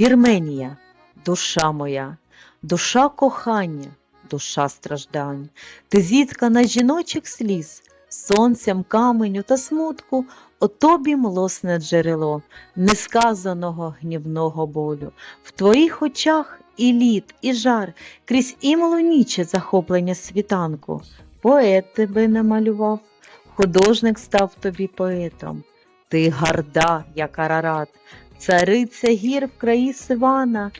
Вірменія, душа моя, душа кохання, душа страждань, ти зіткана жіночих сліз, сонцем, каменю та смутку, о тобі млосне джерело, несказаного гнівного болю. В твоїх очах і лід, і жар, крізь імлу ніче захоплення світанку. Поет тебе намалював, художник став тобі поетом. Ти гарда, як Арарат, цариця гір в краї Сивана,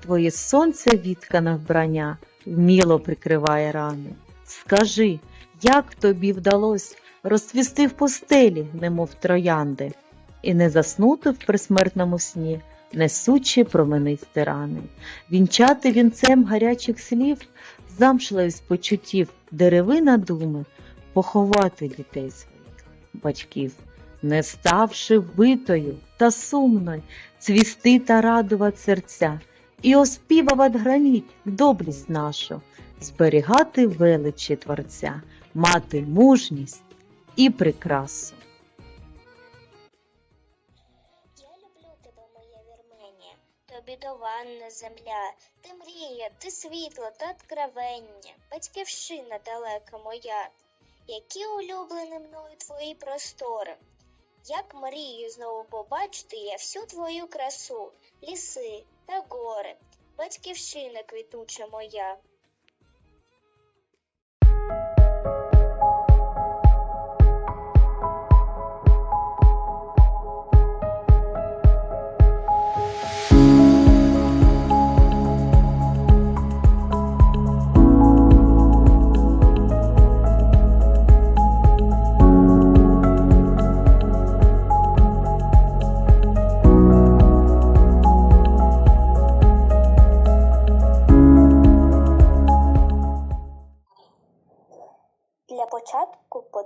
твоє сонце віткане вбрання вміло прикриває рани. Скажи, як тобі вдалось розцвісти в постелі, немов троянди, і не заснути в присмертному сні, несучи променисті рани, вінчати вінцем гарячих слів, замшливість почуттів, деревина думи, поховати дітей своїх батьків не ставши вбитою та сумною, цвісти та радувати серця, і оспівавать граніть доблість нашу, зберігати величі Творця, мати мужність і прикрасу. Тобі дованна земля, ти мрія, ти світло та откровення, батьківщина далека моя, які улюблені мною твої простори. Як мрію знову побачити я всю твою красу, ліси та гори, батьківщина квітуча моя.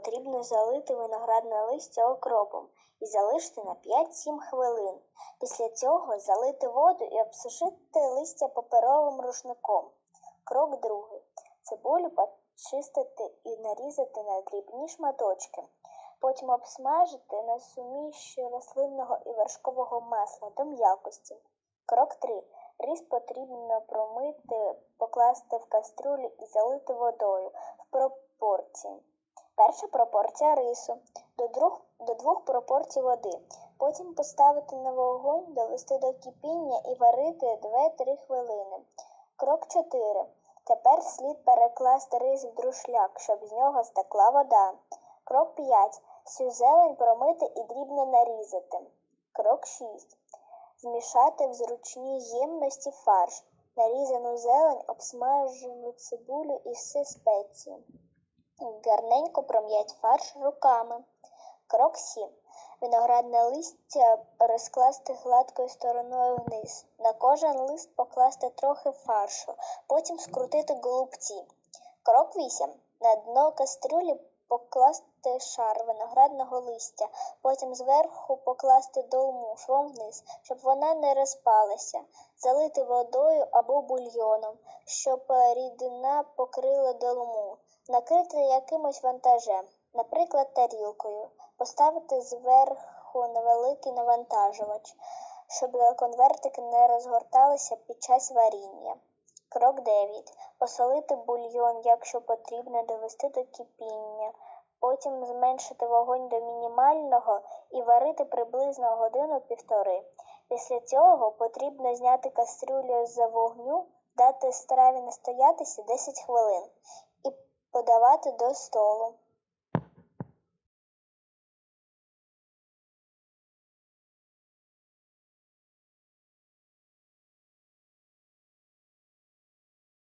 Потрібно залити виноградне листя окропом і залишити на 5-7 хвилин. Після цього залити воду і обсушити листя паперовим рушником. Крок другий. Цибулю почистити і нарізати на дрібні шматочки. Потім обсмажити на суміші рослинного і вершкового масла до м'якості. Крок 3. Рис потрібно промити, покласти в кастрюлю і залити водою в пропорції. Перша пропорція рису до двох, до двох пропорцій води. Потім поставити на вогонь, довести до кипіння і варити 2-3 хвилини. Крок 4. Тепер слід перекласти рис в друшляк, щоб з нього стекла вода. Крок 5. Всю зелень промити і дрібно нарізати. Крок 6. Змішати в зручній ємності фарш, нарізану зелень, обсмажену цибулю і всі спеції. Гарненько пром'ять фарш руками. Крок 7. Виноградне листя розкласти гладкою стороною вниз. На кожен лист покласти трохи фаршу, потім скрутити голубці. Крок 8. На дно кастрюлі покласти шар виноградного листя, потім зверху покласти долму швом вниз, щоб вона не розпалася, залити водою або бульйоном, щоб рідина покрила долму, накрити якимось вантажем, наприклад, тарілкою, поставити зверху невеликий навантажувач, щоб конвертики не розгорталися під час варіння. Крок 9. Посолити бульйон, якщо потрібно, довести до кипіння. Потім зменшити вогонь до мінімального і варити приблизно годину-півтори. Після цього потрібно зняти кастрюлю з вогню, дати страві настоятися 10 хвилин подавати до столу.